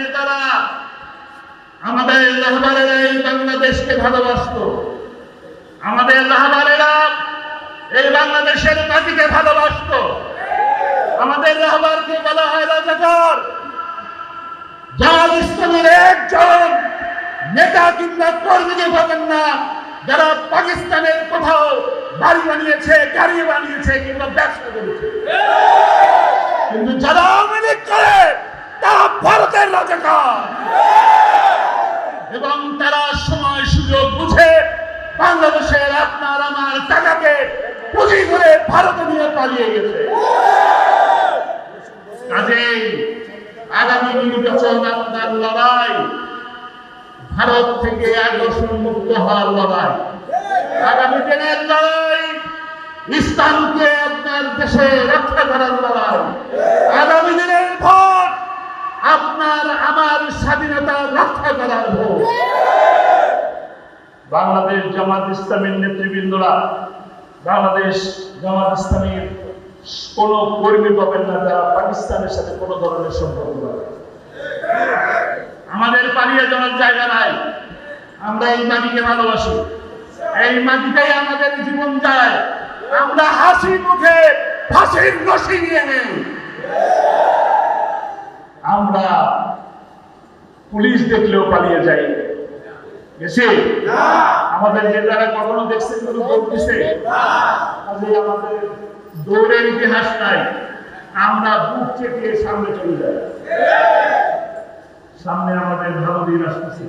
নেতারা, আমাদের এই বাংলাদেশকে ভালোবাসত। আমাদের এই বাংলাদেশের মাটিকে ভালোবাসত। আমাদের বলা হয় রাজাকার। যার ইসলামের একজন নেতা কিংবা না, যারা পাকিস্তানের কোথাও বাড়ি বানিয়েছে, গাড়ি বানিয়েছে কিংবা ব্যবসা করেছে। কিন্তু যারা আওয়ামী লীগ করে ভারতের রাজাকার। এবং তারা সময় সুযোগ বুঝে বাংলাদেশের আপনার আমার টাকাকে পুঁজি করে ভারতে নিয়ে পালিয়ে গেছে। কাজেই আগামী নির্বাচন আপনার লড়াই, ভারত থেকে আকর্ষণ মুক্ত হওয়ার লড়াই। আগামী দিনের লড়াই, ইসলামকে আপনার দেশে রক্ষা করার লড়াই। আপনার আমার স্বাধীনতা রক্ষা করার ভোট বাংলাদেশ জামাত ইসলামের নেতৃবৃন্দরা, বাংলাদেশ জামাত ইসলামের কোন কর্মী পাবেন না যারা পাকিস্তানের সাথে কোন ধরনের সম্পর্ক আমাদের পালিয়ে যাওয়ার জায়গা নাই। আমরা এই মাটিকে ভালোবাসি। এই মাটিটাই আমাদের জীবন যায়। আমরা হাসি মুখে ফাঁসির রশি নিয়ে নেই। আমরা পুলিশ দেখলেও পালিয়ে যাই। গেছে আমাদের নেতারা কখনো দেখছেন কোনো দৌড় দিছে? কাজে আমাদের দৌড়ের ইতিহাস নাই। আমরা বুক চেপিয়ে সামনে চলে যাই। সামনে আমাদের দিন আসতেছে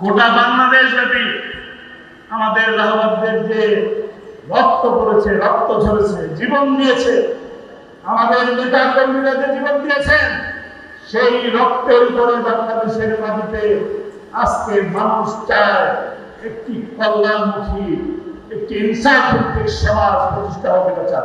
গোটা বাংলাদেশ ব্যাপী আমাদের রাহবাদদের যে রক্ত পড়েছে রক্ত ঝরেছে জীবন দিয়েছে আমাদের নেতা কর্মীরা যে জীবন দিয়েছেন সেই রক্তের উপরে বাংলাদেশের মাটিতে আজকে মানুষ চায় একটি কল্যাণমুখী, একটি ইনসান সমাজ প্রতিষ্ঠা হবে চায়।